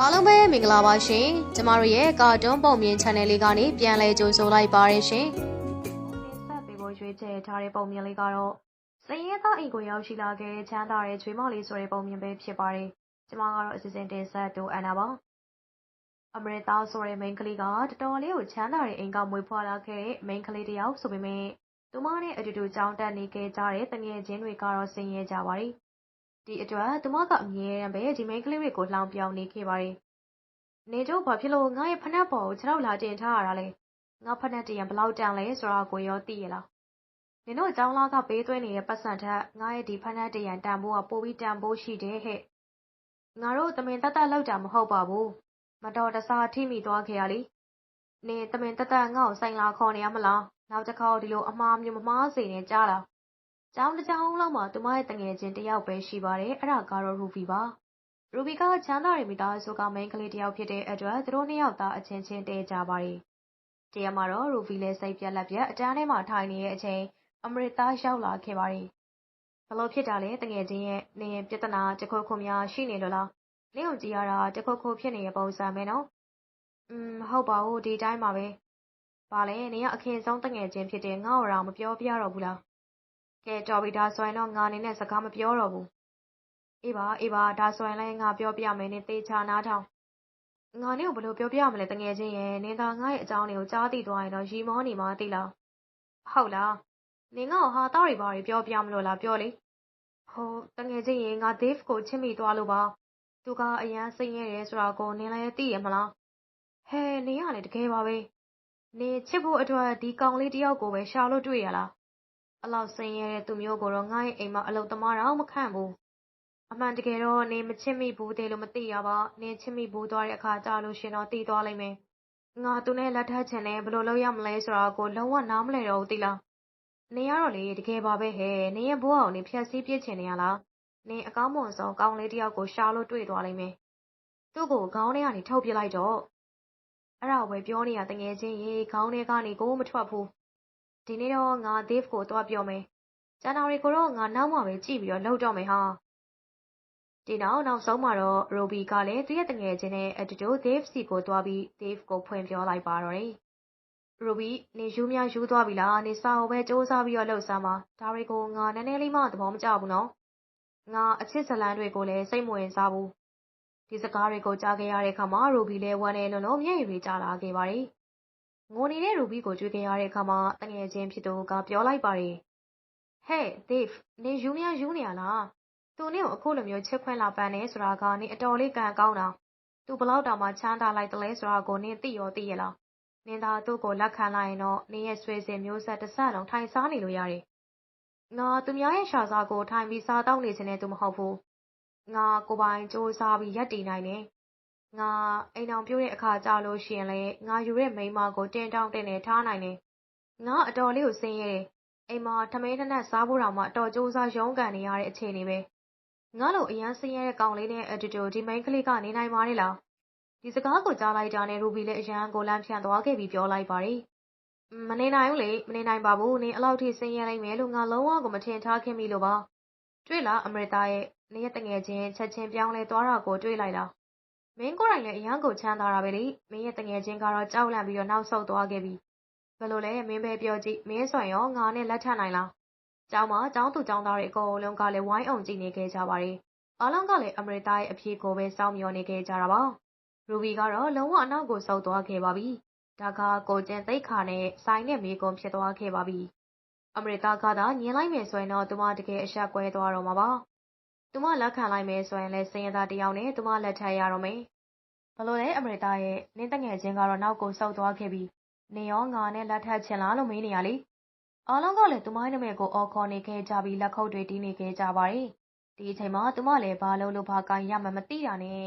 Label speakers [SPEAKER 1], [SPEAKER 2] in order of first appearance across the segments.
[SPEAKER 1] အားလုံးပဲမင်္ဂလာပါရှင်ကျမတို့ရဲ့ကာတွန်းပုံမြင် channel လေးကနေပြန်လည်ကြိုဆိုလိုက်ပါရရှင်ဆက်ပေးဖို့ရွေးချယ်ထားတဲ့ပုံမြင်လေးကတော့စည်ရဲသားအိမ်ကိုရောက်ရှိလာခဲ့တဲ့ချမ်းသာတဲ့ချွေးမလေးဆိုတဲ့ပုံမြင်ပဲဖြစ်ပါတယ်ကျမကတော့အစီအစဉ်တင်ဆက်တူအန်နာပါအမရတာဆိုတဲ့ main ကလေးကတော်တော်လေးကိုချမ်းသာတဲ့အိမ်ကမွေးဖွားလာခဲ့တဲ့ main ကလေးတစ်ယောက်ဆိုပေမဲ့သူမနဲ့အတူတူကြောင်းတက်နေခဲ့ကြတဲ့တငယ်ချင်းတွေကတော့ဆင်းရဲကြပါတယ် ဒီအတွက် သူမက အမြဲတမ်းပဲ ဒီမိန်းကလေးတွေကို လှောင်ပြောင်နေခဲ့ပါတယ်။နေတို့ ဘာဖြစ်လို့ ငါရဲ့ဖနက်ပေါ်ကို ခြေထောက်လာတင်ထားရတာလဲ။ငါဖနက်တရံဘလောက်တန်လဲ ဆိုတာကိုရော သိရလား။နင်တို့အကြောင်းလားကပေးသွင်းနေတဲ့ပတ်စံထက် ငါရဲ့ ဒီဖနက်တရံ တန်ဖိုးက ပိုပြီးတန်ဖိုးရှိတယ်ဟဲ့။ငါတို့သမင်တသက်လောက်တာ မဟုတ်ပါဘူး။မတော်တဆ ထိမိသွားခဲ့ရလေ။နေသမင်တသက် ငါ့ကို ဆိုင်လာခေါ်နေရမလား။နောက်တစ်ခါဒီလို အမှားမျိုး မမှားစေနဲ့ ကြားလား။ ကျောင်းတစ်ကျောင်းလုံးမှာ သူမရဲ့တငယ်ချင်း တစ်ယောက်ပဲ ရှိပါတယ်။အဲ့ဒါကတော့ ရူဘီပါ။ရူဘီက ချမ်းသာတဲ့ မိသားစုက မိန်းကလေးတစ်ယောက်ဖြစ်တဲ့အတွက် သူတို့နှစ်ယောက်သား အချင်းချင်း တည့်ကြပါတယ်။တရက်မှာတော့ ရူဘီလည်း စိတ်ပြက်လက်ပြက် အတန်းထဲမှာ ထိုင်နေတဲ့အချိန် အမရစ်သား ရောက်လာခဲ့ပါတယ်။ဘလို့ဖြစ်တာလဲတငယ်ချင်းရဲ့နေရင်ပြဿနာတခုခုများ ရှိနေလို့လား။နင့်ကိုကြည့်ရတာတခုခုဖြစ်နေတဲ့ပုံစံပဲနော်။อืมဟုတ်ပါဘူး ဒီတိုင်းပါပဲ။ဘာလဲနေရအခင်ဆုံးတငယ်ချင်းဖြစ်တဲ့ငါ့ကိုတော့မပြောပြတော့ဘူးလား။ ကဲ တော်ပြီ ဒါဆိုရင်တော့ ငါအနေနဲ့ စကားမပြောတော့ဘူး အေးပါ အေးပါ ဒါဆိုရင်လည်း ငါပြောပြမယ် နင်သေချာနားထောင် ငါနဲ့ကို ဘယ်လိုပြောပြမလဲတငယ်ချင်းရဲ့နင်သာ ငါ့ရဲ့အကြောင်းတွေကို ကြားသိသွားရင်တော့ရီမောနေမှာ သိလား ဟုတ်လား နင်ကဟာသားတွေ ဘာတွေ ပြောပြမလို့လား ပြောလေ ဟိုတငယ်ချင်းရဲ့ငါ Dave ကို ချစ်မိသွားလို့ပါ သူက အရန်စိတ်ရရဲဆိုတာကို နင်လည်း သိရမလားဟဲနင်ကလည်း တကယ်ပါပဲ နင် ချစ်ဖို့အတွက် ဒီကောင်လေးတယောက်ကိုပဲ ရှာလို့တွေ့ရလား အလောက်ဆင်းရဲတဲ့သူမျိုးကိုတော့ငါ့ရဲ့အိမ်မှာအလုပ်သမားတောင်မခန့်ဘူး။အမှန်တကယ်တော့နင်မချစ်မိဘူးသေးလို့မသိရပါ။နင်ချစ်မိဘူးသွားတဲ့အခါကျလို့ရှင်တော့သိသွားလိမ့်မယ်။ငါသူနဲ့လက်ထပ်ချင်တယ်ဘယ်လိုလုပ်ရမလဲဆိုတာကိုလုံးဝနားမလည်တော့ဘူးသိလား။နင်ကတော့လေတကယ်ပါပဲဟဲ့။နင်ရဲ့ဘဝကိုနင်ဖျက်ဆီးပစ်ချင်နေရလား။နင်အကောင်းမွန်ဆုံးကောင်းလေးတယောက်ကိုရှာလို့တွေ့သွားလိမ့်မယ်။သူ့ကိုခေါင်းထဲကနေထုတ်ပစ်လိုက်တော့။အဲ့ဒါကိုပဲပြောနေရတငယ်ချင်းရေခေါင်းထဲကနေကိုမထွက်ဘူး ဒီနေ့တော့ငါ Dave ကိုသွားပြောမယ်။ကျန်တာတွေကိုတော့ငါနောက်မှပဲကြည့်ပြီးတော့လုပ်တော့မယ်ဟာ။ဒီနောက်နောက်ဆုံးမှာတော့ Ruby ကလည်းသူ့ရဲ့တငယ်ချင်းနဲ့အတူတူ Dave စီကိုသွားပြီး Dave ကိုဖွင့်ပြောလိုက်ပါတော့တယ်။ Ruby နေယူများယူသွားပြီလားနေစာကိုပဲစူးစမ်းပြီးတော့လှုပ်စမ်းပါဒါတွေကိုငါနည်းနည်းလေးမှသဘောမကျဘူးနော်ငါအချစ်ဇလန်းတွေကိုလည်းစိတ်မဝင်စားဘူးဒီစကားတွေကိုကြားခဲ့ရတဲ့အခါမှာ Ruby လည်းဝမ်းနေလုံးလုံးမျက်ရည်တွေကျလာခဲ့ပါတယ် ငိုနေတဲ့ ရူဘီကို ကြွေးခဲ့ရတဲ့အခါမှာတငယ်ချင်းဖြစ်သူက ပြောလိုက်ပါတယ်။ဟဲ့ Dave နေယူမရယူနေရလား။သူနဲ့ကို အခုလိုမျိုး ချစ်ခွင့်လာပန်းနေဆိုတာကနေအတော်လေး ကံကောင်းတာ။သူဘလောက်တောင်မှ ချမ်းသာလိုက်တလဲဆိုတာကို နင် သိရော သိရလား။နင်သာ သူ့ကို လက်ခံလိုက်ရင်တော့ နင်ရဲ့ဆွေစဉ်မျိုးဆက်တစ်ဆက်လုံး ထိုင်စားနေလို့ရတယ်။ငါ သူများရဲ့ရှာစားကို ထိုင်ပြီး စားတောက်နေခြင်းနဲ့သူ မဟုတ်ဘူး။ငါ ကိုပိုင်စူးစမ်းပြီးရက်တည်နိုင်တယ် ငါအိမ်အောင်ပြုတ်တဲ့အခါကြလို့ရှိရင်လည်းငါယူတဲ့မိန်းမကိုတင်တောင့်တင်နေထားနိုင်တယ်။ငါအတော်လေးကိုဆင်းရဲတယ်။အိမ်မှာထမင်းတစ်နပ်စားဖို့တောင်မှအတော်ကြိုးစားရုန်းကန်နေရတဲ့အခြေအနေပဲ။ငါလိုအရန်ဆင်းရဲတဲ့ကောင်လေးနဲ့အတူတူဒီမိန်းကလေးကနေနိုင်ပါလေလား။ဒီစကားကိုကြားလိုက်တာနဲ့ရူဘီလည်းအရန်ကိုလန့်ဖြန့်သွားခဲ့ပြီးပြောလိုက်ပါတယ်။မနေနိုင်ဘူးလေမနေနိုင်ပါဘူးနင်အလောက်ထိဆင်းရဲနိုင်မယ်လို့ငါလုံးဝကိုမထင်ထားခင်မိလို့ပါ။တွေ့လားအမရတာရဲ့နေရတငယ်ချင်းချက်ချင်းပြောင်းလဲသွားတာကိုတွေ့လိုက်လား မင်းကိုယ်တိုင်လည်း အရန်ကို ချမ်းသာတာပဲလေ မင်းရဲ့တငယ်ချင်းကတော့ ကြောက်လန့်ပြီးတော့ နောက်ဆုတ်သွားခဲ့ပြီ ဘယ်လိုလဲ မင်းပဲပြောကြည့် မင်းဆိုရင်ရော ငါနဲ့ လက်ထပ်နိုင်လား ကျောင်းမှာ ကျောင်းသူကျောင်းသားတွေ အကုန်လုံးကလည်း ဝိုင်းအောင်ကြည့်နေခဲ့ကြပါတယ် အားလုံးကလည်း အမရတာရဲ့ အဖြေကိုပဲ စောင့်မျှော်နေခဲ့ကြတာပါ ရူဘီကတော့ လုံးဝအနောက်ကို ဆုတ်သွားခဲ့ပါပြီ ဒါက ကိုကျန်သိခါနဲ့ဆိုင်နဲ့ မေကွန်ဖြစ်သွားခဲ့ပါပြီ အမရတာကသာညင်လိုက်မယ်ဆိုရင်တော့ သူမ တကယ်အဆက်ကွဲသွားတော့မှာပါ သူမလက်ခံလိုက်မယ်ဆိုရင်လည်းစင်ရသားတယောက်နဲ့သူမလက်ထပ်ရတော့မယ်။ဘလို့လဲအမရတာရဲ့နင်းတငယ်ချင်းကတော့နောက်ကိုဆုတ်သွားခဲ့ပြီးနေရောငါနဲ့လက်ထပ်ချင်လားလို့မေးနေရလေ။အားလုံးကလည်းသူမနာမည်ကိုအော်ခေါ်နေခဲ့ကြပြီးလက်ခုပ်တွေတီးနေခဲ့ကြပါတယ်။ဒီအချိန်မှာသူမလည်းဘာလို့လို့ဘာကိုင်ရမှမသိတာနဲ့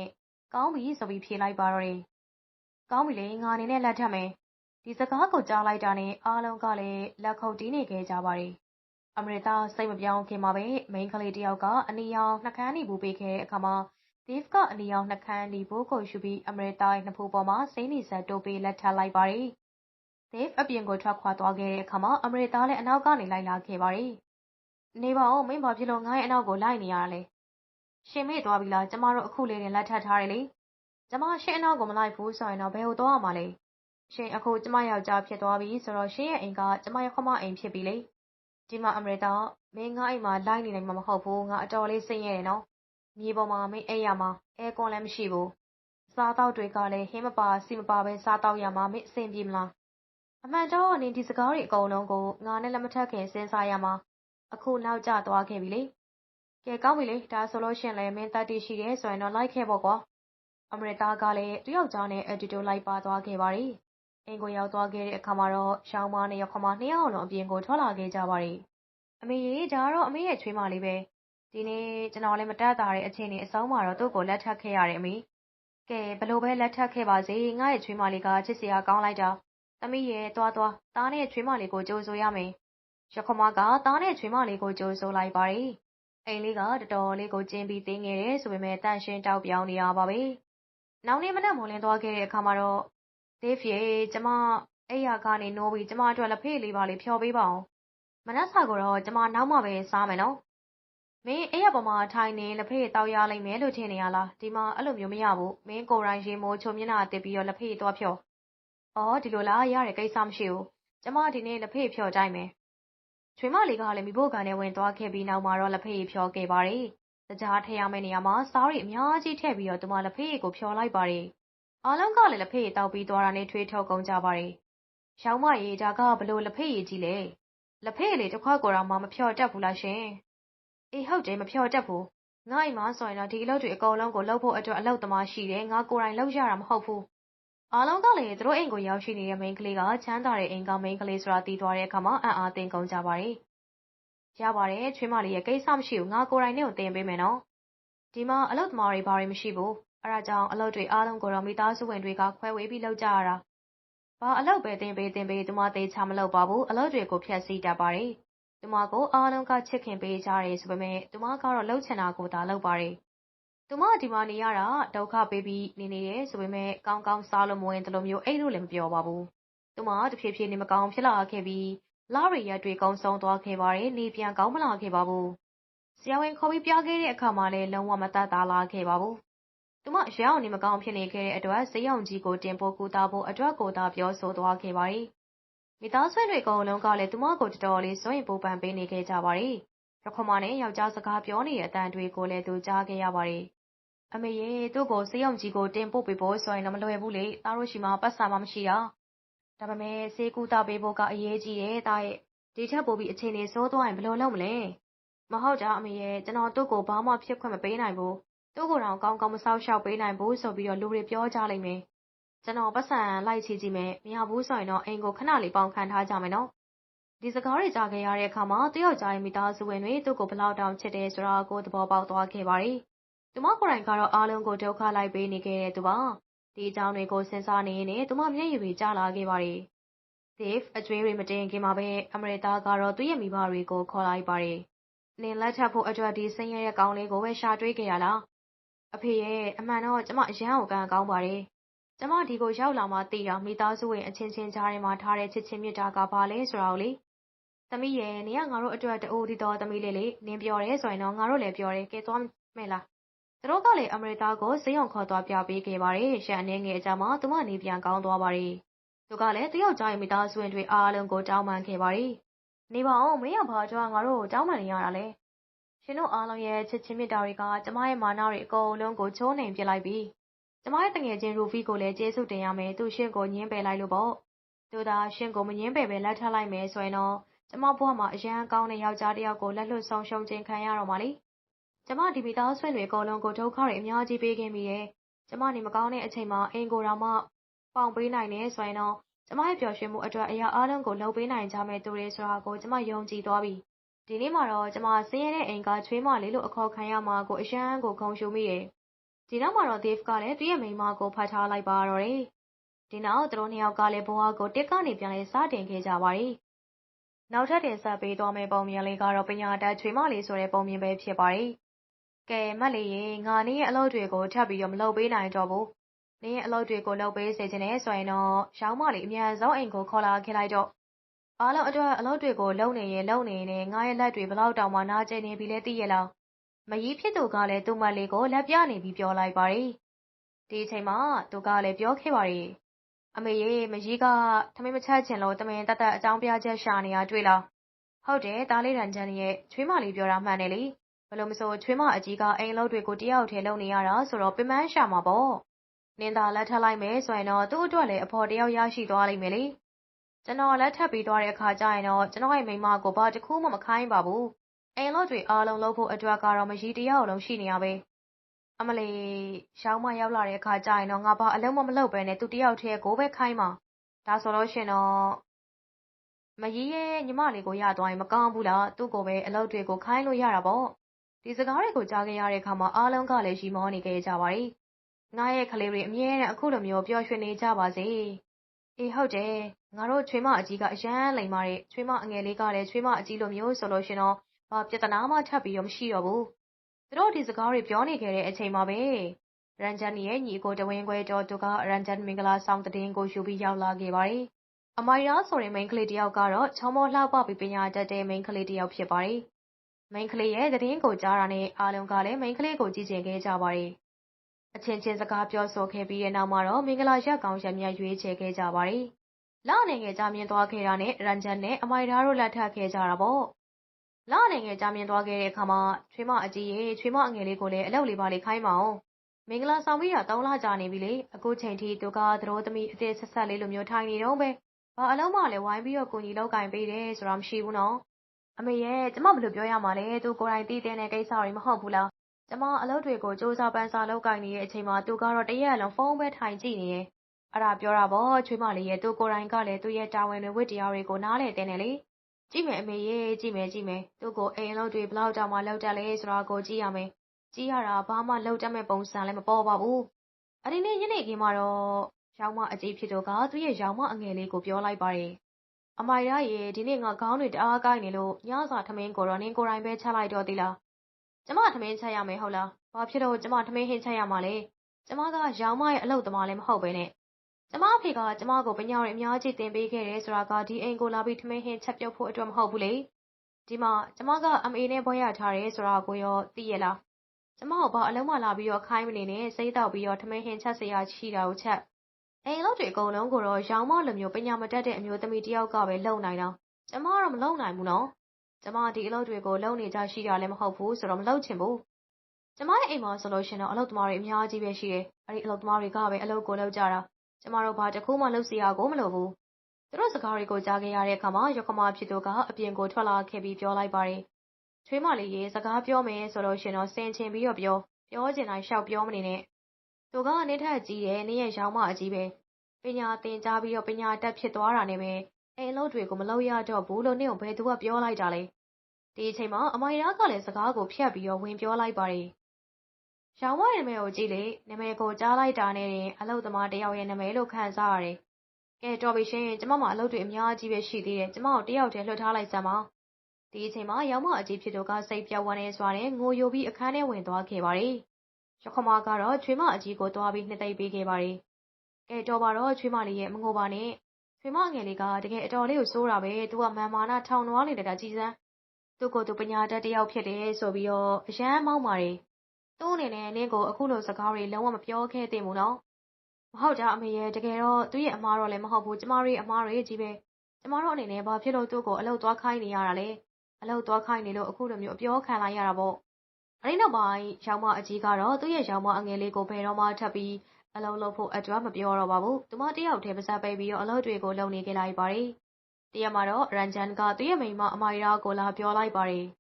[SPEAKER 1] ကောင်းပြီဆိုပြီးဖြေလိုက်ပါတော့တယ်။ကောင်းပြီလေငါအနေနဲ့လက်ထပ်မယ်။ဒီစကားကိုကြားလိုက်တာနဲ့အားလုံးကလည်းလက်ခုပ်တီးနေခဲ့ကြပါတယ် အမရတာစိတ်မပြောင်းခင်မှာပဲမိန်းကလေးတယောက်ကအနီရောင်နှကန်းနီဘူးပေးခဲ့တဲ့အခါမှာ Dave ကအနီရောင်နှကန်းနီဘူးကိုယူပြီးအမရတာရဲ့နှဖူးပေါ်မှာစိမ့်နေဆက်တိုးပေးလက်ထပ်လိုက်ပါတယ်။ Dave အပြင်ကိုထွက်ခွာသွားခဲ့တဲ့အခါမှာအမရတာလည်းအနောက်ကနေလိုက်လာခဲ့ပါတယ်။နေပါဦးမင်းဘာဖြစ်လို့ငါ့ရဲ့အနောက်ကိုလိုက်နေရတာလဲ။ရှင်မေ့သွားပြီလားကျမတို့အခုလေးတင်လက်ထပ်ထားတယ်လေကျမရှင်အနောက်ကိုမလိုက်ဘူးဆိုရင်တော့ဘယ်ကိုသွားရမှာလဲရှင်အခုကျမယောက်ျားဖြစ်သွားပြီဆိုတော့ရှင်ရဲ့အိမ်ကကျမရဲ့ခမအိမ်ဖြစ်ပြီလေ ဒီမှာ အမရတာမင်း ငါအိမ်မှာ လိုက်နေနိုင်မှာ မဟုတ်ဘူး ငါ အတော်လေးစိတ်ရတယ်နော် မြေပေါ်မှာ မင်းအိပ်ရမှာ အဲကွန်လည်း မရှိဘူးစားတော့တွေကလည်း ဟင်းမပါစီမပါပဲစားတော့ရမှာ မင်း အဆင်ပြေမလား အမှန်တော့ နင် ဒီစကားတွေ အကုန်လုံးကို ငါနဲ့ လက်မထက်ခင် စဉ်းစားရမှာ အခု နောက်ကျသွားခဲ့ပြီလေ ကဲ ကောင်းပြီလေ ဒါဆိုလို့ရှင်လည်း မင်းတတ်တိရှိတယ်ဆိုရင်တော့ လိုက်ခဲ့ပေါ့ကွာ အမရတာကလည်းတယောက်ကြားနဲ့ အတူတူ လိုက်ပါသွားခဲ့ပါတယ် အင်ကိုရောက်သွားခဲ့တဲ့အခါမှာတော့ရှောင်းမနဲ့ရောက်ခမ နှစ်ယောက်လုံး အပြင်ကို ထွက်လာခဲ့ကြပါတယ် အမေရေ ဒါကတော့ အမေရဲ့ ချွေးမလေးပဲ ဒီနေ့ ကျွန်တော်လည်း မတက်တာတဲ့ အချိန်နဲ့အဆုံးမှာတော့ သူ့ကို လက်ထပ်ခဲ့ရတယ် အမေ ကဲဘလို့ပဲ လက်ထပ်ခဲ့ပါစေ ငါ့ရဲ့ ချွေးမလေးက ချစ်စရာ ကောင်းလိုက်တာ သမီးရဲ့တွားတွား သားနဲ့ ချွေးမလေးကို ကြိုးဆိုရမယ်ရခမက သားနဲ့ ချွေးမလေးကို ကြိုးဆိုလိုက်ပါတယ် အိမ်လေးက တော်တော်လေးကို ကျင်းပြီးတင်းငယ်တယ်ဆိုပေမဲ့တန့်ရှင်း တောက်ပြောင်းနေရပါပဲ နောက်နေ့ မနက် မိုးလင်းသွားခဲ့တဲ့အခါမှာတော့ ဒေးဖီကျမ အိယာကနေနိုးပြီး ကျမအတွက် လက်ဖေးလေးပါလေးဖြော်ပေးပါအောင်မနက်စာကိုတော့ ကျမ နောက်မှပဲ စားမယ်နော် မင်း အိယာပေါ်မှာထိုင်နေလက်ဖေးတောက်ရလိမ့်မယ်လို့ ထင်နေရလား ဒီမှာ အဲ့လိုမျိုးမရဘူး မင်းကိုယ်တိုင် ရေမိုးချုံမျက်နှာတစ်ပြီးတော့ လက်ဖေးသွားဖြော် အော် ဒီလိုလား ရတဲ့ကိစ္စမရှိဘူး ကျမ ဒီနေ့ လက်ဖေးဖြော်ကြိုက်မယ် ချွေမလေးကလည်းမိဖို့ကန်နဲ့ဝင်သွားခဲ့ပြီးနောက်မှာတော့ လက်ဖေးဖြော်ခဲ့ပါတယ်တကြားထည့်ရမယ့်နေရာမှာစားရီအများကြီးထည့်ပြီးတော့ သူမ လက်ဖေးကိုဖြော်လိုက်ပါတယ် အားလုံးကလည်းလက်ဖေးတောက်ပြီးသွားတာနဲ့ထွေးထုတ်ကုန်ကြပါတယ်ရောင်းမရေဒါကဘလို့လက်ဖေးရည်ကြီးလဲလက်ဖေးလေတစ်ခွက်ကိုတော့မှမဖြော်တတ်ဘူးလားရှင်အေးဟုတ်တယ်မဖြော်တတ်ဘူးငါ့အိမ်မှာဆိုရင်တော့ဒီအလုပ်တွေအကုန်လုံးကိုလုပ်ဖို့အတွက်အလုပ်သမားရှိတယ်ငါကိုယ်တိုင်လုပ်ရတာမဟုတ်ဘူးအားလုံးကလည်းသူတို့အိမ်ကိုရောက်ရှိနေတဲ့မိန်းကလေးကချမ်းသာတဲ့အိမ်ကမိန်းကလေးဆိုတာသိသွားတဲ့အခါမှာအံ့အားသင့်ကုန်ကြပါတယ်ရပါတယ်ချွေးမလေးရဲ့ကိစ္စမရှိဘူးငါကိုယ်တိုင်နဲ့ကိုတင်ပေးမယ်နော်ဒီမှာအလုပ်သမားတွေဘာတွေမရှိဘူး အဲဒါကြောင့် အလုပ်တွေအားလုံးကိုတော့ မိသားစုဝင်တွေက ခွဲဝေပြီး လုပ်ကြရတာ ဘာအလုပ်ပဲတင်ပေးတင်ပေး သူမ သေးချာမလုပ်ပါဘူး အလုပ်တွေကို ဖျက်ဆီးတတ်ပါတယ် သူမကို အားလုံးက ချစ်ခင်ပေးကြတယ်ဆိုပေမဲ့သူမကတော့လှုပ်ချင်တာကိုသာ လုပ်ပါတယ် သူမ ဒီမှာနေရတာ ဒုက္ခပေးပြီး နေနေတယ်ဆိုပေမဲ့ကောင်းကောင်းစားလို့ မဝင်တလို့မျိုး အိတ်လို့လည်း မပြောပါဘူး သူမ တဖြည်းဖြည်း နေမကောင်းဖြစ်လာခဲ့ပြီးလာရီရက်တွေ ကုန်းဆုံးသွားခဲ့ပါတယ် နေပြန်ကောင်းမလာခဲ့ပါဘူး ဆရာဝန်ခေါ်ပြီး ပြခဲ့တဲ့အခါမှာလည်း လုံးဝမတတ်တာလာခဲ့ပါဘူး သူမ ရောင်နေမကောင်းဖြစ်နေခဲ့တဲ့အတွက်ဇေယုံကြီးကို တင်ပို့ကူတာဖို့အတွက်ကိုသာ ပြောဆိုသွားခဲ့ပါတယ် မိသားစုတွေ အကုန်လုံးကလည်း သူမကို တော်တော်လေးစွန့်ရင်ပူပန်ပေးနေခဲ့ကြပါတယ် ရခမနဲ့ ယောက်ျားစကားပြောနေတဲ့အတန်တွေကိုလည်း သူကြားခဲ့ရပါတယ် အမေရေ သူ့ကိုစေးရုံကြီးကို တင်ပို့ပေးဖို့ဆိုရင်တော့ မလွယ်ဘူးလေ သားတို့ရှိမှပတ်စာမှမရှိတာ ဒါပေမဲ့စေးကူတာပေးဖို့က အရေးကြီးတယ်တာရဲ့ ဒီထက်ပိုပြီး အချိန်လေးစိုးသွားရင် ဘယ်လိုလုပ်မလဲ မဟုတ်တာ အမေရဲ့ကျွန်တော် သူ့ကို ဘာမှဖြစ်ခွင့်မပေးနိုင်ဘူး သူ့ကိုယ်တော်ကောင်းကောင်းမဆောက်ရှောက်ပေးနိုင်ဘူးဆိုပြီးတော့ လူတွေ ပြောကြလိမ့်မယ် ကျွန်တော်ပတ်စံလိုက်ချီကြည့်မယ် မရဘူးဆိုရင်တော့ အိမ်ကို ခဏလေး ပေါင်ခံထားကြမယ်နော် ဒီစကားတွေ ကြားခဲ့ရတဲ့အခါမှာတယောက်ကြားရဲ့ မိသားစုဝင်တွေ သူ့ကိုဘလောက်တောင် ချစ်တယ်ဆိုတာကို သဘောပေါက်သွားခဲ့ပါတယ် သူမကိုယ်တိုင်ကတော့ အားလုံးကို ဒုက္ခလိုက်ပေးနေခဲ့တဲ့သူပါ ဒီအကြောင်းတွေကို စဉ်းစားနေရင်သူမ မျက်ရည်တွေ ကျလာခဲ့ပါတယ် Dave အကျွေးတွေ မတင်ခင်မှာပဲအမရတာကတော့ သူ့ရဲ့မိဘတွေကို ခေါ်လိုက်ပါတယ် နင်လက်ထပ်ဖို့အတွက် ဒီဆင်းရဲတဲ့ကောင်းလေးကိုပဲ ရှာတွေးခဲ့ရလား အဖေရဲ့အမှန်တော့ကျမအရန်ကိုကံကောင်းပါတယ်ကျမဒီကိုရောက်လာမှသိတာမိသားစုဝင်အချင်းချင်းကြားထဲမှာထားတဲ့ချစ်ချင်းမြတ်တာကဘာလဲဆိုတာကိုလေသမီးရဲ့နင်ကငါတို့အတွက်တူဒီတော်သမီးလေးလေးနင်ပြောတယ်ဆိုရင်တော့ငါတို့လည်းပြောတယ်ကဲသွားမယ်လားသူတို့ကလည်းအမရတာကိုဈေးရုံခေါ်သွားပြပေးခဲ့ပါတယ်ရှန်အနေငယ်အကြမှာသူမနေပြန်ကောင်းသွားပါတယ်သူကလည်းတယောက်ကြားရဲ့မိသားစုဝင်တွေအားလုံးကိုတောင်းပန်ခဲ့ပါတယ်နေပါအောင်မင်းရဘာကြောင့်ငါတို့ကိုတောင်းပန်နေရတာလဲ ရှင်တို့အားလုံးရဲ့ချစ်ချင်းမြတ်တာတွေက ကျမရဲ့မာနတွေအကုန်လုံးကို ချိုးနှိမ်ပြလိုက်ပြီကျမရဲ့တငယ်ချင်းရူဖီကိုလည်းကျေးဇူးတင်ရမယ်သူရှင်ကိုညှင်းပယ်လိုက်လို့ပေါ့သူသာရှင်ကိုမငင်းပယ်ပဲလက်ထပ်လိုက်မယ်ဆိုရင်တော့ကျမဘဝမှာအရန်ကောင်းတဲ့ယောက်ျားတစ်ယောက်ကိုလက်လွတ်ဆုံးရှုံးခြင်းခံရတော့မှာလေကျမဒီမိသားဆွေတွေအကုန်လုံးကိုဒုက္ခတွေအများကြီးပေးခဲ့မိတယ်ကျမနေမကောင်းတဲ့အချိန်မှာအိမ်ကိုတော့မှပေါင်ပေးနိုင်နေဆိုရင်တော့ကျမရဲ့ပျော်ရွှင်မှုအတွက်အရာအလုံးကိုလှုပ်ပေးနိုင်ကြမယ်သူတွေဆိုတာကိုကျမယုံကြည်သွားပြီ ဒီနေ့မှာတော့ ကျမ ဆင်းရဲတဲ့အိမ်က ချွေးမလေးလို့ အခေါ်ခံရမှာကို အရန်ကိုခုံရှုံမိတယ် ဒီနောက်မှာတော့ Dave ကလည်း သူ့ရဲ့မိန်းမကိုဖတ်ထားလိုက်ပါတော့တယ် ဒီနောက် သူတို့နှစ်ယောက်ကလည်း ဘဝကို တစ်ကနေ ပြန်လဲစတင်ခဲ့ကြပါတယ် နောက်ထပ် တင်ဆက်ပေးသွားမယ့် ပုံမြင်လေးကတော့ ပညာတတ် ချွေမလေးဆိုတဲ့ ပုံမြင်ပဲ ဖြစ်ပါတယ်။ကဲမက်လေးရေ ငါ နင်းရဲ့အလုပ်တွေကို ထပ်ပြီးတော့ မလုပ်ပေးနိုင်တော့ဘူး။နင်းရဲ့အလုပ်တွေကို လုပ်ပေးစေချင်တယ်ဆိုရင်တော့ရောင်းမလေး အမြန်ဆုံး အိမ်ကို ခေါ်လာခဲ့လိုက်တော့ အားလုံးအတွက် အလုပ်တွေကို လုပ်နေရင်လုပ်နေရင်ငါရဲ့လက်တွေဘလောက်တောင်မှ နာကျင်နေပြီလဲသိရလား။မကြီးဖြစ်သူကလည်း သူ့မလေးကို လက်ပြနေပြီး ပြောလိုက်ပါတယ် ဒီအချိန်မှာ သူကလည်း ပြောခဲ့ပါတယ် အမေရေမကြီးက ထမင်းမချက်ချင်လို့ တမင်တတ်တတ်အကြောင်းပြချက်ရှာနေရတွေ့လား ဟုတ်တယ်တားလေးရန်ချန်ရဲ့ ချွေးမလေးပြောတာမှန်တယ်လေဘလို့မဆို ချွေးမအကြီးက အိမ်လုံးတွေကို တယောက်ထဲလုံနေရတာဆိုတော့ ပင်မရှာမှာပေါ့ နင်သာ လက်ထပ်လိုက်မယ်ဆိုရင်တော့ သူ့အတွက်လည်း အဖော်တယောက် ရရှိသွားလိမ့်မယ်လေ ကျွန်တော် လက်ထပ်ပြီးသွားတဲ့အခါကျရင်တော့ ကျွန်တော်ရဲ့မိမကို ဘာတစ်ခုမှ မခိုင်းပါဘူး အိမ်လို့တွေအားလုံး လုပ်ဖို့အတွက်ကတော့မကြီးတယောက်လုံး ရှိနေရပဲ အမလေးရောင်းမရောက်လာတဲ့အခါကျရင်တော့ ငါဘာအလုံးမမလုပ်ပဲနဲ့ သူတယောက်တည်းကိုပဲ ခိုင်းမှာ ဒါဆိုလို့ရှင်တော့မကြီးရဲ့ ညီမလေးကို ရသွားရင် မကောင်းဘူးလား သူ့ကိုပဲ အလုပ်တွေကို ခိုင်းလို့ရတာပေါ့ ဒီစကားတွေကို ကြားခဲ့ရတဲ့အခါမှာ အားလုံးကလည်းရီမောနေခဲ့ကြပါတယ် ငါရဲ့ကလေးတွေ အမြဲတမ်း အခုလိုမျိုး ပျော်ရွှင်နေကြပါစေ အေး ဟုတ်တယ် ငါတို့ချွေးမအကြီးကအရန်လိမ်မာတဲ့ချွေးမအငယ်လေးကလည်းချွေးမအကြီးလိုမျိုးဆိုလို့ရှင်တော့ဘာပြဿနာမှထပ်ပြီးတော့မရှိတော့ဘူးသူတို့ဒီစကားတွေပြောနေခဲ့တဲ့အချိန်မှာပဲရန်ဂျန်ရဲ့ညီကိုတဝင်းခွဲတော်သူကရန်ဂျန်မင်္ဂလာဆောင်တည်င်းကိုယူပြီးရောက်လာခဲ့ပါတယ်အမိုင်ရာဆိုတဲ့မိန်းကလေးတယောက်ကတော့ချောမောလှပပြီးပညာတတ်တဲ့မိန်းကလေးတယောက်ဖြစ်ပါတယ်မိန်းကလေးရဲ့တည်င်းကိုကြားတာနဲ့အားလုံးကလည်းမိန်းကလေးကိုကြည့်ကျင်ခဲ့ကြပါတယ်အချင်းချင်းစကားပြောဆိုခဲ့ပြီးတဲ့နောက်မှာတော့မင်္ဂလာရက်ကောင်းရက်မြတ်ရွေးချယ်ခဲ့ကြပါတယ်။ လအနေငယ်ကြာမြင့်သွားခဲ့တာနဲ့ရန်ဂျန်နဲ့အမိုင်ဓာတို့လက်ထပ်ခဲ့ကြတာပေါ့။လအနေငယ်ကြာမြင့်သွားခဲ့တဲ့အခါမှာချွေးမအကြီးရဲ့ချွေးမအငယ်လေးကိုလည်းအလုပ်လေးပါလေးခိုင်းပါအောင်။မင်္ဂလာဆောင်ပြီးတော့၃လကြာနေပြီလေ။အခုချိန်ထိသူကသတို့သမီးအစ်ဆက်ဆက်လေးလိုမျိုးထိုင်နေတော့ပဲ။ဘာအလုံးမလည်းဝိုင်းပြီးတော့ကိုကြီးလောက်ကင်ပေးတယ်ဆိုတာမရှိဘူးနော်။အမေရဲ့ကျမဘယ်လိုပြောရမှာလဲ။သူကိုယ်တိုင်တည်တဲ့ကိစ္စတွေမဟုတ်ဘူးလားကျမအလုပ်တွေကိုစူးစမ်းပန်းစားလုပ်ကိုင်နေတဲ့အချိန်မှာသူကတော့တရက်လုံးဖုန်းပဲထိုင်ကြည့်နေတယ်။ အဲ့ဒါပြောတာပေါ့ချွေးမလေးရဲ့သူကိုယ်တိုင်ကလည်းသူ့ရဲ့တာဝန်တွေဝတ္တရားတွေကိုနားလည်တဲ့နဲ့လေ။ကြည့်မယ်အမေရဲ့ကြည့်မယ်ကြည့်မယ်သူ့ကိုအိမ်အလုပ်တွေဘလောက်တောင်မှလုပ်တတ်လဲဆိုတာကိုကြည့်ရမယ်။ကြည့်ရတာဘာမှလုပ်တတ်မဲ့ပုံစံလည်းမပေါ်ပါဘူး။အဲ့ဒီနေ့ညနေခင်းမှာတော့ရောင်မအကြီးဖြစ်သူကသူ့ရဲ့ရောင်မအငယ်လေးကိုပြောလိုက်ပါတယ်။အမိုင်ရရဲ့ဒီနေ့ငါခေါင်းတွေတအားကိုက်နေလို့ညစာထမင်းကိုတော့နင်းကိုယ်တိုင်ပဲချက်လိုက်တော့သေးလားကျမထမင်းချက်ရမယ်ဟုတ်လား။ဘာဖြစ်လို့ကျမထမင်းဟင်းချက်ရမှာလဲ။ကျမကရောင်မရဲ့အလုပ်သမားလည်းမဟုတ်ပဲနဲ့။ ကျမအဖေက ကျမကို ပညာတွေ အများကြီး သင်ပေးခဲ့တယ်ဆိုတာက ဒီအိမ်ကိုလာပြီး ထမင်းဟင်းချက်ပြုတ်ဖို့အတွက် မဟုတ်ဘူးလေ။ဒီမှာ ကျမက MA နဲ့ ဘွဲ့ရထားတယ်ဆိုတာကိုရော သိရဲ့လား။ကျမကို ဘာအလုံးမလာပြီးတော့ ခိုင်းမနေနဲ့ စိတ်တောက်ပြီးတော့ ထမင်းဟင်းချက်စရာရှိတာကိုချက်။အိမ်လုပ်တွေအကုန်လုံးကိုတော့ရောင်မလိုမျိုး ပညာမတတ်တဲ့ အမျိုးသမီးတယောက်ကပဲ လုပ်နိုင်တာ။ကျမကတော့ မလုပ်နိုင်ဘူးနော် ကျမ ဒီအလုပ်တွေကို လုပ်နေကြရှိတာလည်း မဟုတ်ဘူးဆိုတော့ မလုပ်ချင်ဘူး။ကျမရဲ့အိမ်မှာဆိုလို့ရှင်တော့ အလုပ်သမားတွေ အများကြီးပဲရှိတယ်။အဲဒီအလုပ်သမားတွေကပဲ အလုပ်ကိုလုပ်ကြတာ။ ကျမတို့ဘာတစ်ခုမှ လုပ်စရာကိုမလိုဘူး။သူတို့စကားတွေကို ကြားခဲ့ရတဲ့အခါမှာယက္ခမဖြစ်သူက အပြင်ကိုထွက်လာခဲ့ပြီး ပြောလိုက်ပါတယ်။ချွေးမလေးရေ စကားပြောမယ်ဆိုလို့ရှင်တော့ ဆင်ခြင်ပြီးတော့ပြော။ပြောချင်တိုင်း လျှောက်ပြောမနေနဲ့။သူက နင်းထက်ကြီးတယ်။နင်းရဲ့ရောင်းမအကြီးပဲ။ပညာသင်ကြားပြီးတော့ ပညာတတ်ဖြစ်သွားတာနဲ့ပဲအိမ်အလုပ်တွေကို မလုပ်ရတော့ဘူးလို့ နင့်ကို ဘယ်သူက ပြောလိုက်တာလဲ။ဒီအချိန်မှာ အမိုင်ရာကလည်း စကားကိုဖြတ်ပြီးတော့ ဝင်ပြောလိုက်ပါတယ်။ ရောင်မရဲ့နာမည်ကိုကြည့်လေ။နာမည်ကိုကြားလိုက်တာနဲ့တင်အလုပ်သမားတယောက်ရဲ့နာမည်လို့ခံစားရတယ်။ကဲတော်ပြီရှင်။ကျမမှာအလုပ်တွေအများကြီးပဲရှိသေးတယ်။ကျမကိုတယောက်တည်းလွှတ်ထားလိုက်စမ်းပါ။ဒီအချိန်မှာရောင်မအကြီးဖြစ်သူကစိတ်ပျက်ဝမ်းနည်းစွာနဲ့ငိုယိုပြီးအခန်းထဲဝင်သွားခဲ့ပါတယ်။ယက္ခမကတော့ချွေးမအကြီးကိုသွားပြီးနှစ်သိမ့်ပေးခဲ့ပါတယ်။ကဲတော်ပါတော့ချွေးမလေးရဲ့မငိုပါနဲ့။ချွေးမငယ်လေးကတကယ်အတော်လေးကိုဆိုးတာပဲ။သူကမာန်မာနထောင်လွှားနေတာကြည့်စမ်း။သူ့ကိုယ်သူပညာတတ်တယောက်ဖြစ်တယ်ဆိုပြီးတော့အရမ်းမောက်ပါတယ်။ သူ့အနေနဲ့နင့်ကိုအခုလိုစကားတွေလုံးဝမပြောခဲ့သင့်ဘူးနော်။မဟုတ်တာအမေရဲ့တကယ်တော့သူ့ရဲ့အမားတော့လည်းမဟုတ်ဘူး။ကျမတို့ရဲ့အမားတွေကြီးပဲ။ကျမတို့အနေနဲ့ဘာဖြစ်လို့သူ့ကိုအလုပ်သွားခိုင်းနေရတာလဲ။အလုပ်သွားခိုင်းနေလို့အခုလိုမျိုးအပြောခံလိုက်ရတာပေါ့။အဲဒီနောက်ပိုင်းရောင်မအကြီးကတော့သူ့ရဲ့ရောင်မအငယ်လေးကိုဘယ်တော့မှထပ်ပြီးအလုပ်လုပ်ဖို့အတွက်မပြောတော့ပါဘူး။သူမတယောက်တည်းပါးစပ်ပိတ်ပြီးတော့အလုပ်တွေကိုလုပ်နေခဲ့လိုက်ပါတယ်။တရက်မှာတော့ရန်ဂျန်ကသူ့ရဲ့မိန်းမအမိုင်ရာကိုလာပြောလိုက်ပါတယ်။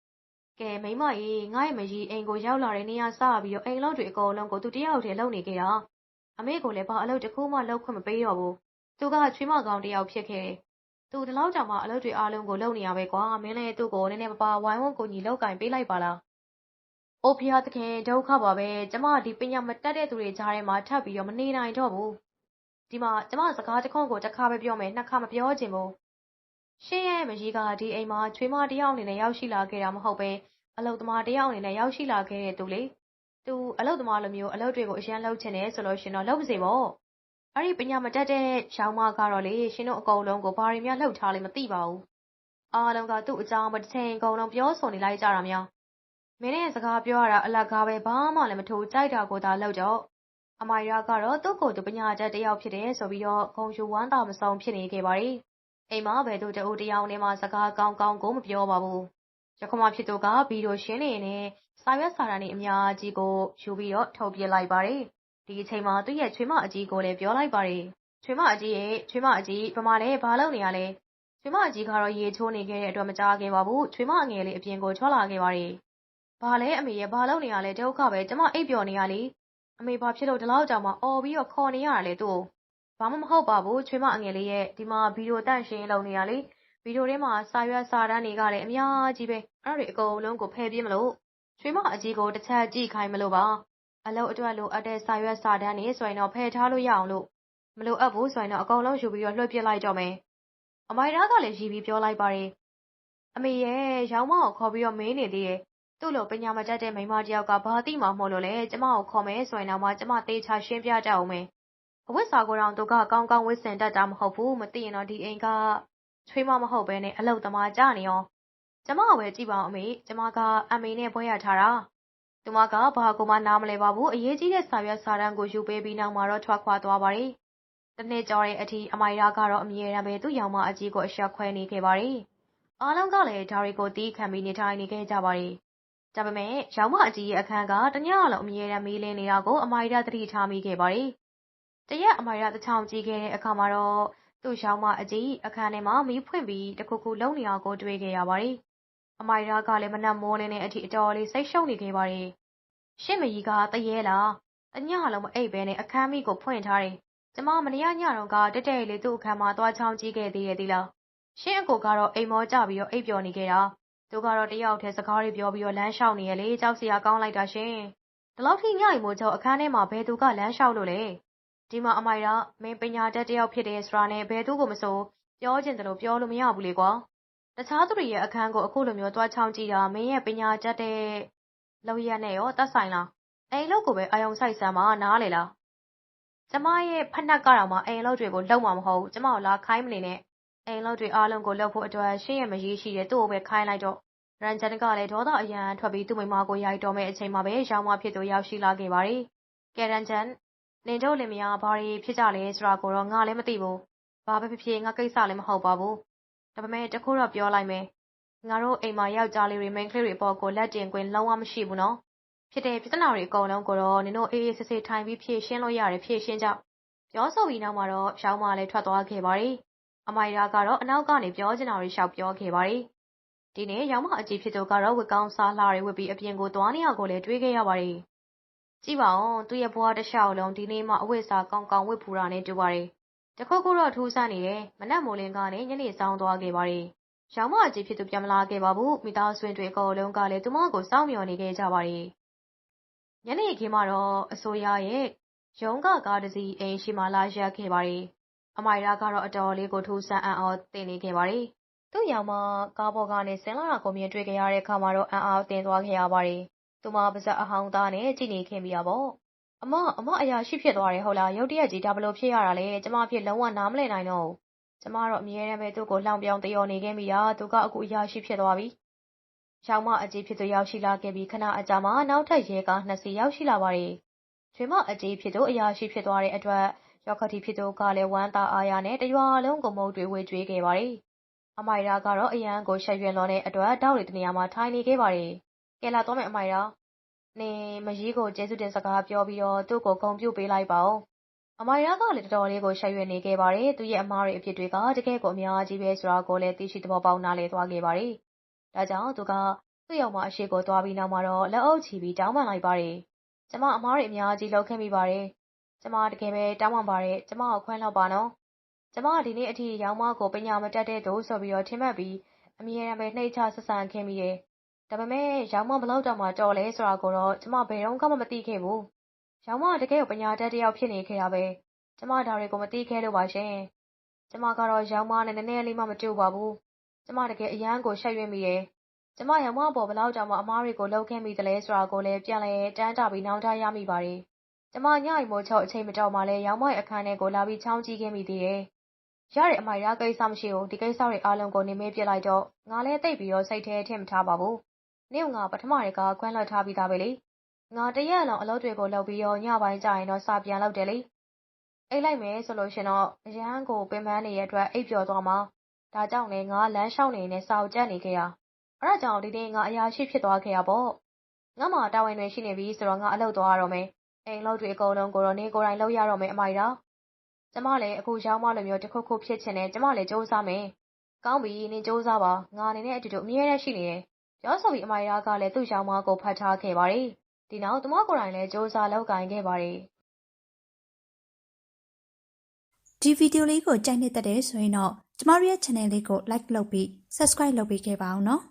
[SPEAKER 1] ကဲမိန်းမရေငါ့ရဲ့မကြီးအိမ်ကိုရောက်လာတဲ့နေ့ကစပြီးတော့အိမ်အလုပ်တွေအကုန်လုံးကိုသူတယောက်တည်းလုပ်နေခဲ့တာ။အမေကိုလည်းဘာအလုပ်တစ်ခုမှလုပ်ခွင့်မပေးတော့ဘူး။သူကချွေးမကောင်တယောက်ဖြစ်ခဲ့တယ်။သူဒီလောက်တောင်မှအလုပ်တွေအားလုံးကိုလုပ်နေရပဲကွာ။မင်းလည်းသူ့ကိုနည်းနည်းပါးပါးဝိုင်းဝန်းကူညီလုပ်ကိုင်ပေးလိုက်ပါလား။အိုဘုရားသခင်ဒုက္ခပါပဲ။ကျမဒီပညာမတတ်တဲ့သူတွေကြားထဲမှာထပ်ပြီးတော့မနေနိုင်တော့ဘူး။ဒီမှာကျမစကားတခွန်းကိုတခါပဲပြောမယ်နှစ်ခါမပြောချင်ဘူး။ ရှင်ရဲ့မကြီးက ဒီအိမ်မှာ ချွေးမတယောက်အနေနဲ့ ရောက်ရှိလာခဲ့တာ မဟုတ်ဘဲ အလုပ်သမားတယောက်အနေနဲ့ ရောက်ရှိလာခဲ့တဲ့သူလေ။သူ အလုပ်သမားလိုမျိုး အလုပ်တွေကို အရမ်းလုပ်ချင်တယ်ဆိုလို့ရှင်တော့ လုပ်ပါစေပေါ့။အဲ့ဒီပညာမတတ်တဲ့ရောင်မကတော့လေ ရှင်တို့အကုန်လုံးကို ဘာတွေများလှုပ်ထားလဲ မသိပါဘူး။အားလုံးက သူ့အကြောင်းမတစ်ချိန်အကုန်လုံး ပြောဆိုနေလိုက်ကြတာများ။မင်းနဲ့စကားပြောရတာ အလကားပဲ ဘာမှလည်းမထိုးကြိုက်တာကိုသာလုပ်တော့ အမိုင်ရာကတော့ သူ့ကိုယ်သူ ပညာတတ်တစ်ယောက်ဖြစ်တယ်ဆိုပြီးတော့ ဂုဏ်ယူဝမ်းသာမဆုံး ဖြစ်နေခဲ့ပါတယ်။ အိမ်မှာဘယ်သူတဦးတစ်ယောက်နဲ့မှစကားကောင်းကောင်းကိုမပြောပါဘူး။ယခုမှဖြစ်သူကဗီဒီယိုရှင်းနေနဲ့စာရွက်စာတမ်းတွေအများကြီးကိုယူပြီးတော့ထုတ်ပြလိုက်ပါတယ်။ဒီအချိန်မှာသူ့ရဲ့ချွေးမအကြီးကိုလည်းပြောလိုက်ပါတယ်။ချွေးမအကြီးရဲ့ချွေးမအကြီးဗမာလည်းဘာလုပ်နေရလဲ။ချွေးမအကြီးကတော့ရေချိုးနေခဲ့တဲ့အတွက်မကြားခဲ့ပါဘူး။ချွေးမအငယ်လေးအပြင်ကိုထွက်လာခဲ့ပါတယ်။ဘာလဲအမေရဲ့ဘာလုပ်နေရလဲဒုက္ခပဲကျမအိပ်ပျော်နေရလေ။အမေဘာဖြစ်လို့ဒီလောက်ကြောင်မှအော်ပြီးတော့ခေါ်နေရတာလဲသူ့ကို ဘာမှမဟုတ်ပါဘူးချွေးမအငယ်လေးရဲ့ဒီမှာဗီဒီယိုတန့်ရှင်းလုပ်နေရလေဗီဒီယိုထဲမှာစာရွက်စာတမ်းတွေကလည်းအများကြီးပဲအဲ့ဒါတွေအကုန်လုံးကိုဖယ်ပြမလို့ချွေးမအကြီးကိုတစ်ချက်ကြည့်ခိုင်းမလို့ပါအလုပ်အတွက်လိုအပ်တဲ့စာရွက်စာတမ်းတွေဆိုရင်တော့ဖယ်ထားလို့ရအောင်လို့မလိုအပ်ဘူးဆိုရင်တော့အကုန်လုံးယူပြီးတော့လွှတ်ပစ်လိုက်ကြမယ်အမိုင်ရာကလည်းရည်ပြီးပြောလိုက်ပါတယ်အမေရဲ့ရောင်းမကိုခေါ်ပြီးတော့မေးနေသေးတယ်သူ့လိုပညာမတတ်တဲ့မိန်းမတစ်ယောက်ကဘာသိမှမို့လို့လဲကျမကိုခေါ်မယ်ဆိုရင်တော့မှကျမသေချာရှင်းပြကြအောင်မယ် အဝတ်စာကိုတောင် သူက ကောင်းကောင်းဝတ်ဆင်တတ်တာ မဟုတ်ဘူး မသိရင်တော့ ဒီအိမ်က ချွေးမမဟုတ်ဘဲနဲ့ အလုတ်သမားကြနေအောင်ကျမကိုပဲ ကြည့်ပါအောင်အမေ ကျမကအမေနဲ့ ဘွဲရထားတာ သူမက ဘာကိုမှ နားမလဲပါဘူး အရေးကြီးတဲ့ စာရွက်စာတမ်းကို ယူပေးပြီးနောက်မှာတော့ ထွက်ခွာသွားပါတယ် တနေ့ကျော်တဲ့အထိ အမိုင်ရာကတော့ အမြဲတမ်းပဲ သူ့ရောင်မအကြီးကိုအဆက်ခွဲနေခဲ့ပါတယ် အားလုံးကလည်း ဒါတွေကိုတီးခံပြီး နေထိုင်နေခဲ့ကြပါတယ် ဒါပေမဲ့ရောင်မအကြီးရဲ့အခန်းက တညလုံး အမြဲတမ်း မီးလင်းနေတာကို အမိုင်ရာသတိထားမိခဲ့ပါတယ် တရက် အမိုင်ရာတချောင်းကြည့်ခဲ့တဲ့အခါမှာတော့ သူ့ရောင်မအကြီး အခန်းထဲမှာ မီးဖွင့်ပြီး တခုခုလုံနေအောင်ကို တွေ့ခဲ့ရပါတယ်။အမိုင်ရာကလည်း မနက်မိုးလင်းတဲ့အထိ အတော်လေး စိတ်ရှုပ်နေခဲ့ပါတယ်။ရှင့်မကြီးကတရေလား တညလုံးမအိပ်ဘဲနဲ့ အခန်းမိကို ဖွင့်ထားတယ်။ကျမ မနေ့ညတော့ကတက်တက်လေး သူ့အခန်းမှာ သွားချောင်းကြည့်ခဲ့သေးရဲ့သီလား။ရှင့်အကိုကတော့ အိမ်မောကြပြီးတော့ အိပ်ပျော်နေခဲ့တာ။သူကတော့ တယောက်တည်း စကားတွေပြောပြီးတော့ လမ်းလျှောက်နေရလေ ကြောက်စရာကောင်းလိုက်တာရှင်။ဒီလောက်ထိ ညအိမ်မိုးချုပ် အခန်းထဲမှာ ဘယ်သူက လမ်းလျှောက်လို့လဲ။ ဒီမှာ အမိုင်က မင်း ပညာတတ်တယောက်ဖြစ်တယ်ဆိုတာနဲ့ ဘယ်သူကိုမဆို ပြောချင်တယ်လို့ပြောလို့မရဘူးလေကွာ တခြားသူတွေရဲ့အခန်းကို အခုလိုမျိုးတွားချောင်းကြည့်တာ မင်းရဲ့ ပညာတတ်တဲ့လောက်ရနဲ့ရောတတ်ဆိုင်လားအိမ်လောက်ကိုပဲအယုံဆိုင်စမ်းမနားလေလား ကျမရဲ့ဖက်နှက်ကတော့မှအိမ်လောက်တွေကို လုံမှာမဟုတ်ဘူး ကျမကို လာခိုင်းမနေနဲ့အိမ်လောက်တွေအားလုံးကိုလှုပ်ဖို့အတွက် ရှင်းရမရေးရှိတယ် သူ့ကိုပဲ ခိုင်းလိုက်တော့ ရန်ဂျန်ကလည်း ဒေါသအရန်ထွက်ပြီး သူ့မိမကို ရိုက်တော်မဲ့အချိန်မှာပဲရောင်မဖြစ်သူ ရောက်ရှိလာခဲ့ပါတယ် ကဲ ရန်ဂျန် နင်တို့လင်မယား ဘာတွေဖြစ်ကြလဲဆိုတာကိုတော့ ငါလည်းမသိဘူး။ဘာပဲဖြစ်ဖြစ် ငါကိစ္စလည်း မဟုတ်ပါဘူး။ဒါပေမဲ့တခုတော့ ပြောလိုက်မယ်။ငါတို့အိမ်မှာ ယောက်ျားလေးတွေ မိန်းကလေးတွေအပေါ်ကို လက်တင်ခွင့် လုံးဝမရှိဘူးနော်။ဖြစ်တဲ့ပြဿနာတွေ အကုန်လုံးကိုတော့ နင်တို့ အေးအေးဆေးဆေးထိုင်ပြီး ဖြေရှင်းလို့ရတယ် ဖြေရှင်းကြ။ပြောဆိုပြီးနောက်မှာတော့ရောင်းမလည်း ထွက်သွားခဲ့ပါတယ်။အမိုင်ရာကတော့ အနောက်ကနေ ပြောချင်တာတွေရှောက်ပြောခဲ့ပါတယ်။ဒီနေ့ရောင်းမအကြီးဖြစ်သူကတော့ဝက်ကောင်းစားလှတွေဝတ်ပြီး အပြင်ကိုသွားနေအောင်ကိုလည်း တွေးခဲ့ရပါတယ်။ ကြည့်ပါဦးသူ့ရဲ့ဘဝတစ်လျှောက်လုံးဒီနေ့မှအဝတ်စားကောင်းကောင်းဝတ်ဖူးတာနဲ့တူပါတယ်။တခုခုတော့ထူးဆန်းနေတယ်။မနက်မိုးလင်းကနေညနေဆောင်သွားခဲ့ပါတယ်။ရောင်မအကြီးဖြစ်သူပြန်မလာခဲ့ပါဘူး။မိသားစုဝင်တွေအကုန်လုံးကလည်းသူမကိုစောင့်မျှော်နေခဲ့ကြပါတယ်။ညနေခင်းမှာတော့အစိုးရရဲ့ရုံးကကားတစ်စီးအိမ်ရှိမှလာရက်ခဲ့ပါတယ်။အမိုင်ရာကတော့အတော်လေးကိုထူးဆန်းအံ့ဩသင့်နေခဲ့ပါတယ်။သူ့ရောင်မကားပေါ်ကနေဆင်းလာတာကိုမြင်တွေ့ခဲ့ရတဲ့အခါမှာတော့အံ့အားသင့်သွားခဲ့ရပါတယ် သူမပါးစပ်အဟောင်းသားနဲ့ ကြည့်နေခဲ့မိတာပေါ့။အမ အမ အရာရှိဖြစ်သွားတယ် ဟုတ်လား။ရုတ်တရက်ကြီး ဒါဘယ်လိုဖြစ်ရတာလဲ။ကျမအဖြစ် လုံးဝနားမလည်နိုင်တော့ဘူး။ကျမတော့ အမြဲတမ်းပဲ သူ့ကို လှောင်ပြောင်သရော်နေခဲ့မိတာ။သူက အခု အရာရှိဖြစ်သွားပြီ။ယောက်မအကြီးဖြစ်သူ ရောက်ရှိလာခဲ့ပြီး ခဏအကြာမှာ နောက်ထပ် ရဲကားနှစ်စီး ရောက်ရှိလာပါတယ်။ချွေးမအကြီးဖြစ်သူ အရာရှိဖြစ်သွားတဲ့အတွက် ယောက္ခတီဖြစ်သူကလည်း ဝမ်းသာအားရနဲ့ တရွာလုံးကို မုန့်တွေဝေကျွေးခဲ့ပါတယ်။အမိုင်ရာကတော့ အရမ်းကို ရှက်ရွံ့လွန်းတဲ့အတွက် ထောင့်တွေတနေရာမှာ ထိုင်နေခဲ့ပါတယ်။ ကဲလာသွားမယ်အမိုင်ရာနင်မရီးကိုကျေးဇူးတင်စကားပြောပြီးတော့သူ့ကိုဂုဏ်ပြုပေးလိုက်ပါဦး။အမိုင်ရာကလည်းတော်တော်လေးကိုရှက်ရွံ့နေခဲ့ပါတယ်။သူ့ရဲ့အမှားတွေအပြစ်တွေကတကယ့်ကိုအများကြီးပဲဆိုတာကိုလည်းသိရှိသဘောပေါက်နားလည်သွားခဲ့ပါတယ်။ဒါကြောင့်သူကသူ့ယောက်ျားအရှိကိုသွားပြီးနောက်မှာတော့လက်အုပ်ချီပြီးတောင်းပန်လိုက်ပါတယ်။ကျမအမှားတွေအများကြီးလုပ်ခဲ့မိပါတယ်။ကျမတကယ်ပဲတောင်းပန်ပါတယ်။ကျမကိုခွင့်လွှတ်ပါနော်။ကျမဒီနေ့အထိယောက်ျားကိုပညာမတတ်တဲ့သူဆိုပြီးတော့ထင်မှတ်ပြီးအမြဲတမ်းပဲနှိမ့်ချဆက်ဆံခဲ့မိတယ် ဒါပေမဲ့ရောင်မ ဘယ်လောက်တောင်မှတော်လဲဆိုတာကိုတော့ ကျမ ဘယ်တုန်းကမှ မသိခဲ့ဘူး။ရောင်မတကယ့်ကို ပညာတတ်တစ်ယောက် ဖြစ်နေခဲ့တာပဲ။ကျမ ဒါတွေကို မသိခဲ့လို့ပါရှင်။ကျမကတော့ရောင်မနဲ့ နည်းနည်းလေးမှ မတူပါဘူး။ကျမ တကယ် အရမ်းကို ရှက်ရွံ့မိတယ်။ကျမရောင်မအပေါ် ဘယ်လောက်တောင်မှအမှားတွေကို လုပ်ခဲ့မိသလဲ ဆိုတာကိုလည်း ပြန်လည်တမ်းတပြီး နောင်တရမိပါတယ်။ကျမ ညအိမ်မိုးချုပ် အချိန်မတော်မှလည်းရောင်မရဲ့အခန်းထဲကို လာပြီး ချောင်းကြည့်ခဲ့မိသေးတယ်။ရတဲ့အမိုင်ရကိစ္စမရှိဘူး။ဒီကိစ္စတွေအားလုံးကို နင်မေးပြလိုက်တော့ ငါလည်း သိပ်ပြီးတော့ စိတ်ထဲထည့်မထားပါဘူး။ နင့်ကိုငါ ပထမတည်းကခွင့်လွှတ်ထားပြီးသားပဲလေ ငါ တရက်လောက်အလုပ်တွေကို လုပ်ပြီးတော့ ညပိုင်းကျရင်တော့ စာပြန်လုပ်တယ်လေ အိတ်လိုက်မယ်ဆိုလို့ရှင်တော့ အရန်ကို ပင်ပန်းနေတဲ့အတွက် အိပ်ပျော်သွားမှာ ဒါကြောင့်လေငါ လမ်းလျှောက်နေနေစာအုပ်ကြက်နေခဲ့ရအဲ့ဒါကြောင့် ဒီနေ့ ငါ အရာရှိဖြစ်သွားခဲ့ရပေါ့ ငါမှတာဝန်တွေရှိနေပြီဆိုတော့ ငါ အလုပ်သွားရတော့မယ် အိမ်လုပ်တွေ အကုန်လုံးကိုတော့နေကိုယ်တိုင် လုပ်ရတော့မယ် အမိုက်တာကျမလည်း အခုရောင်းမလိုမျိုးတစ်ခုခုဖြစ်ချင်တယ် ကျမလည်းစူးစမ်းမယ် ကောင်းပြီ နင်စူးစမ်းပါ ငါအနေနဲ့အတူတူ အမြဲတမ်း ရှိနေတယ် ပြောဆိုပြီး အမိုက်တာကလည်း သူ့ရောင်းမကို ဖတ်ထားခဲ့ပါတယ် ဒီနောက် သူမကိုယ်တိုင်လည်းစူးစမ်းလုပ်ကိုင်ခဲ့ပါတယ်
[SPEAKER 2] ဒီဗီဒီယိုလေးကို ကြိုက်နေတဲ့တဲ့ဆိုရင်တော့ ကျမတို့ရဲ့ channel လေးကို like လုပ်ပြီး subscribe လုပ်ပေးခဲ့ပါအောင်နော်